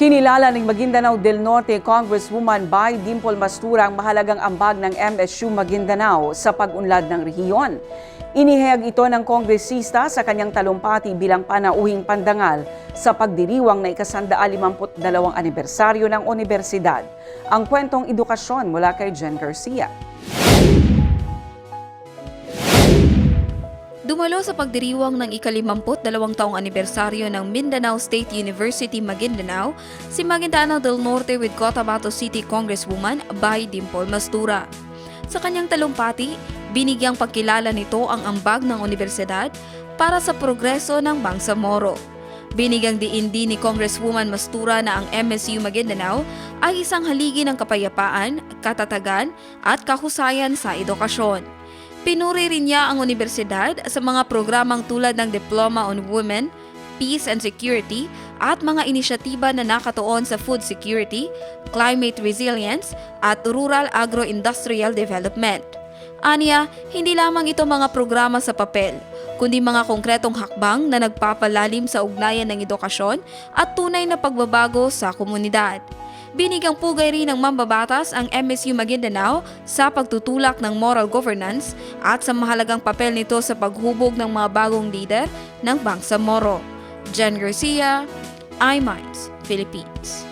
Kinilala ng Maguindanao del Norte Congresswoman Bay Dimple Mastura ang mahalagang ambag ng MSU Maguindanao sa pag-unlad ng rehiyon. Inihayag ito ng kongresista sa kanyang talumpati bilang panauhing pandangal sa pagdiriwang na ikasanda 52 anibersaryo ng universidad. Ang kwentong edukasyon mula kay Jen Garcia. Dumalo sa pagdiriwang ng ikalimamput dalawang taong anibersaryo ng Mindanao State University Maguindanao, si Maguindanao del Norte with Cotabato City Congresswoman Bay Dimple Mastura. Sa kanyang talumpati, binigyang pagkilala nito ang ambag ng universidad para sa progreso ng Bangsamoro. Binigyang diin din ni Congresswoman Mastura na ang MSU Maguindanao ay isang haligi ng kapayapaan, katatagan at kahusayan sa edukasyon. Pinuri rin niya ang universidad sa mga programang tulad ng Diploma on Women, Peace and Security at mga inisyatiba na nakatuon sa food security, climate resilience at rural agro-industrial development. Aniya, hindi lamang ito mga programa sa papel, kundi mga konkretong hakbang na nagpapalalim sa ugnayan ng edukasyon at tunay na pagbabago sa komunidad. Binigang pugay rin ng mambabatas ang MSU Maguindanao sa pagtutulak ng moral governance at sa mahalagang papel nito sa paghubog ng mga bagong leader ng Bangsamoro. Jen Garcia, iMinds, Philippines.